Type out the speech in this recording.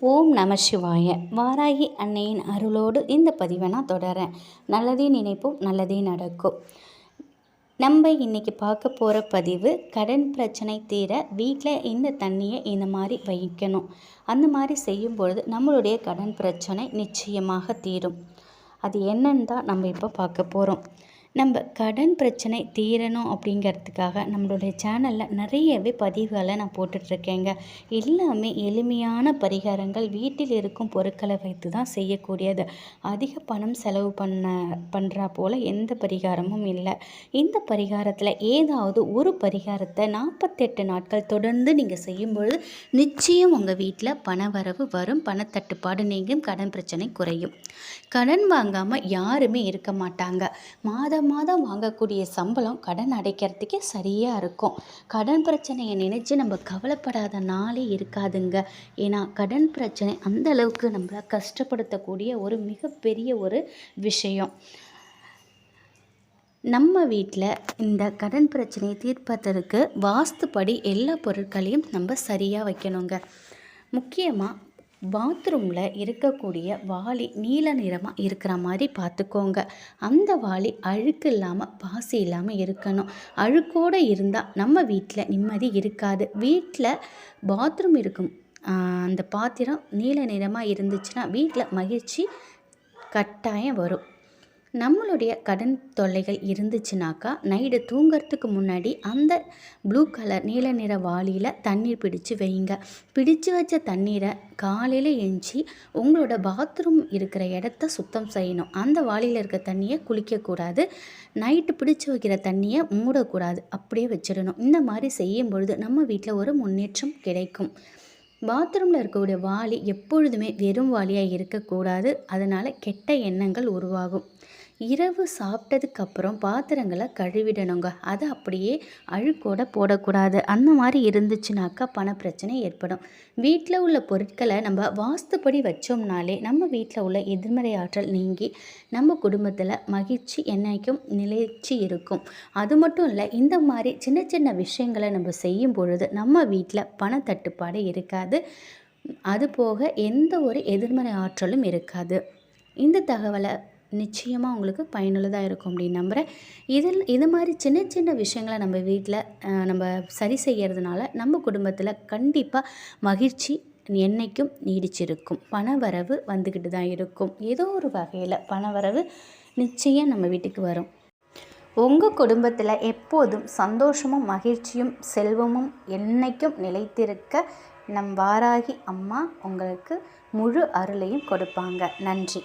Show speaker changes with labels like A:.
A: ஓம் நம சிவாய. வாராகி அன்னையின் அருளோடு இந்த பதிவை நான் தொடரேன் நல்லதே நினைப்போம் நல்லதே நடக்கும். நம்ம இன்றைக்கி பார்க்க போகிற பதிவு கடன் பிரச்சனை தீர வீட்டில் இந்த தண்ணியை இந்த மாதிரி வைக்கணும். அந்த மாதிரி செய்யும்பொழுது நம்மளுடைய கடன் பிரச்சனை நிச்சயமாக தீரும். அது என்னன்னு தான் நம்ம இப்போ பார்க்க போகிறோம் நம்ம கடன் பிரச்சனை தீரணும் அப்படிங்கிறதுக்காக நம்மளுடைய சேனலில் நிறையவே பதிவுகளை நான் போட்டுட்ருக்கேங்க. எல்லாமே எளிமையான பரிகாரங்கள் வீட்டில் இருக்கும் பொருட்களை வைத்து தான் செய்யக்கூடியது. அதிக பணம் செலவு பண்ண பண்ணுறா போல் எந்த பரிகாரமும் இல்லை. இந்த பரிகாரத்தில் ஏதாவது ஒரு பரிகாரத்தை நாற்பத்தெட்டு நாட்கள் தொடர்ந்து நீங்கள் செய்யும்பொழுது நிச்சயம் உங்கள் வீட்டில் பண வரவு வரும் பணத்தட்டுப்பாடு நீங்கும் கடன் பிரச்சனை குறையும். கடன் வாங்காமல் யாருமே இருக்க மாட்டாங்க. மாதம் மாதம் வாங்கக்கூடிய சம்பளம் கடன் அடைக்கிறதுக்கே சரியாக இருக்கும். கடன் பிரச்சனையை நினச்சி நம்ம கவலைப்படாத நாளே இருக்காதுங்க. ஏன்னா கடன் பிரச்சனை அந்த அளவுக்கு நம்மளை கஷ்டப்படுத்தக்கூடிய ஒரு மிகப்பெரிய ஒரு விஷயம். நம்ம வீட்டில் இந்த கடன் பிரச்சனையை தீர்ப்பதற்கு வாஸ்துப்படி எல்லா பொருட்களையும் நம்ம சரியாக வைக்கணுங்க. முக்கியமாக பாத்ரூமில் இருக்கக்கூடிய வாளி நீல நிறமாக இருக்கிற மாதிரி பார்த்துக்கோங்க. அந்த வாளி அழுக்கு இல்லாமல் பாசி இல்லாமல் இருக்கணும். அழுக்கோடு இருந்தால் நம்ம வீட்டில் நிம்மதி இருக்காது. வீட்டில் பாத்ரூம் இருக்கும் அந்த பாத்திரம் நீல நிறமாக இருந்துச்சுன்னா வீட்டில் மகிழ்ச்சி கட்டாயம் வரும். நம்மளுடைய கடன் தொல்லைகள் இருந்துச்சுனாக்கா நைட்டு தூங்கிறதுக்கு முன்னாடி அந்த ப்ளூ கலர் நீல நிற வாளியில் தண்ணீர் பிடிச்சு வைங்க. பிடிச்சு வச்ச தண்ணீரை காலையில் எழுஞ்சி உங்களோட பாத்ரூம் இருக்கிற இடத்த சுத்தம் செய்யணும். அந்த வாளியில் இருக்க தண்ணியை குளிக்கக்கூடாது. நைட்டு பிடிச்சு வைக்கிற தண்ணியை மூடக்கூடாது. அப்படியே வச்சிடணும். இந்த மாதிரி செய்யும் பொழுது நம்ம வீட்டில் ஒரு முன்னேற்றம் கிடைக்கும். பாத்ரூமில் இருக்கக்கூடிய வாளி எப்பொழுதுமே வெறும் வாளியாக இருக்கக்கூடாது. அதனால் கெட்ட எண்ணங்கள் உருவாகும். இரவு சாப்பிட்டதுக்கப்புறம் பாத்திரங்களை கழுவிடணுங்க. அதை அப்படியே அழுக்கோட போடக்கூடாது. அந்த மாதிரி இருந்துச்சுனாக்கா பண பிரச்சனை ஏற்படும். வீட்டில் உள்ள பொருட்களை நம்ம வாஸ்துப்படி வச்சோம்னாலே நம்ம வீட்டில் உள்ள எதிர்மறை ஆற்றல் நீங்கி நம்ம குடும்பத்தில் மகிழ்ச்சி என்னைக்கும் நிலைச்சி இருக்கும். அது மட்டும் இல்லை இந்த மாதிரி சின்ன சின்ன விஷயங்களை நம்ம செய்யும் பொழுது நம்ம வீட்டில் பண தட்டுப்பாடு இருக்காது அதுபோக எந்த ஒரு எதிர்மறை ஆற்றலும் இருக்காது. இந்த தகவலை நிச்சயமாக உங்களுக்கு பயனுள்ளதாக இருக்கும் அப்படின்னு நம்புகிறேன் இதில் இது மாதிரி சின்ன சின்ன விஷயங்களை நம்ம வீட்டில் நம்ம சரி செய்கிறதுனால நம்ம குடும்பத்தில் கண்டிப்பாக மகிழ்ச்சி என்றைக்கும் நீடிச்சிருக்கும். பணவரவு வந்துக்கிட்டு தான் இருக்கும். ஏதோ ஒரு வகையில் பணவரவு நிச்சயம் நம்ம வீட்டுக்கு வரும். உங்கள் குடும்பத்தில் எப்போதும் சந்தோஷமும் மகிழ்ச்சியும் செல்வமும் என்றைக்கும் நிலைத்திருக்க நம் வாராகி அம்மா உங்களுக்கு முழு அருளையும் கொடுப்பாங்க. நன்றி.